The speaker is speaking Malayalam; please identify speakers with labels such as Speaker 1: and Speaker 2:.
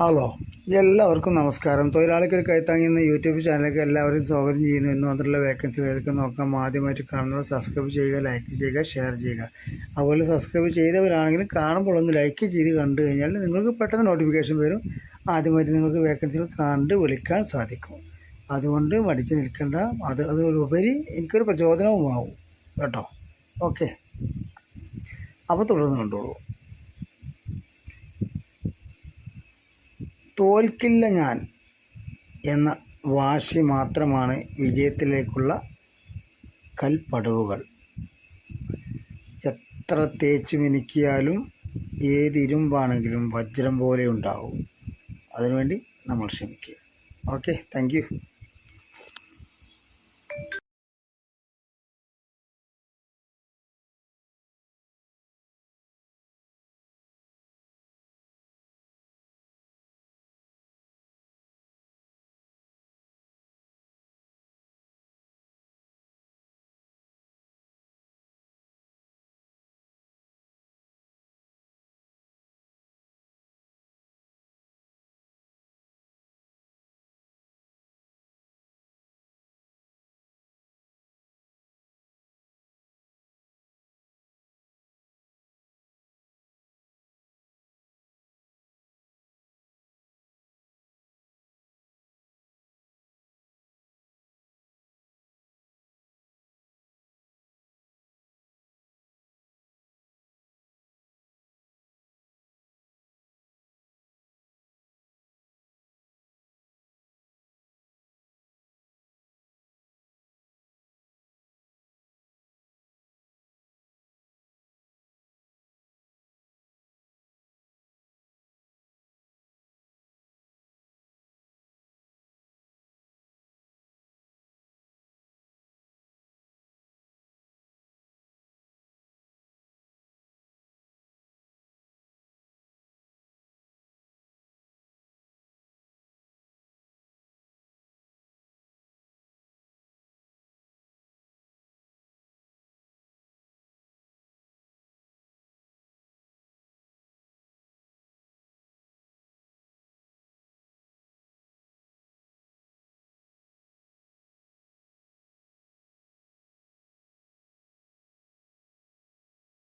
Speaker 1: ഹലോ എല്ലാവർക്കും നമസ്കാരം. തൊഴിലാളികൾ കൈത്താങ്ങി എന്ന യൂട്യൂബ് ചാനലിലേക്ക് എല്ലാവരും സ്വാഗതം ചെയ്യുന്നു. എന്ന് മാത്രമല്ല വേക്കൻസി ഏതൊക്കെ നോക്കാം. ആദ്യമായിട്ട് കാണുന്നത് സബ്സ്ക്രൈബ് ചെയ്യുക ലൈക്ക് ചെയ്യുക ഷെയർ ചെയ്യുക. അതുപോലെ സബ്സ്ക്രൈബ് ചെയ്തവരാണെങ്കിലും കാണുമ്പോൾ ഒന്ന് ലൈക്ക് ചെയ്ത് കണ്ടു കഴിഞ്ഞാൽ നിങ്ങൾക്ക് പെട്ടെന്ന് നോട്ടിഫിക്കേഷൻ വരും. ആദ്യമായിട്ട് നിങ്ങൾക്ക് വേക്കൻസികൾ കണ്ട് വിളിക്കാൻ സാധിക്കും. അതുകൊണ്ട് മടിച്ച് നിൽക്കേണ്ട. അത് അതിലുപരി എനിക്കൊരു പ്രചോദനവുമാവും. കേട്ടോ? ഓക്കെ അപ്പോൾ തുടർന്ന് കണ്ടോളൂ. തോൽക്കില്ല ഞാൻ എന്ന വാശി മാത്രമാണ് വിജയത്തിലേക്കുള്ള കൽപ്പടവുകൾ. എത്ര തേച്ച് മിനുക്കിയാലും ഏത് ഇരുമ്പാണെങ്കിലും വജ്രം പോലെ ഉണ്ടാവും. അതിനുവേണ്ടി നമ്മൾ ശ്രമിക്കുക. Okay thank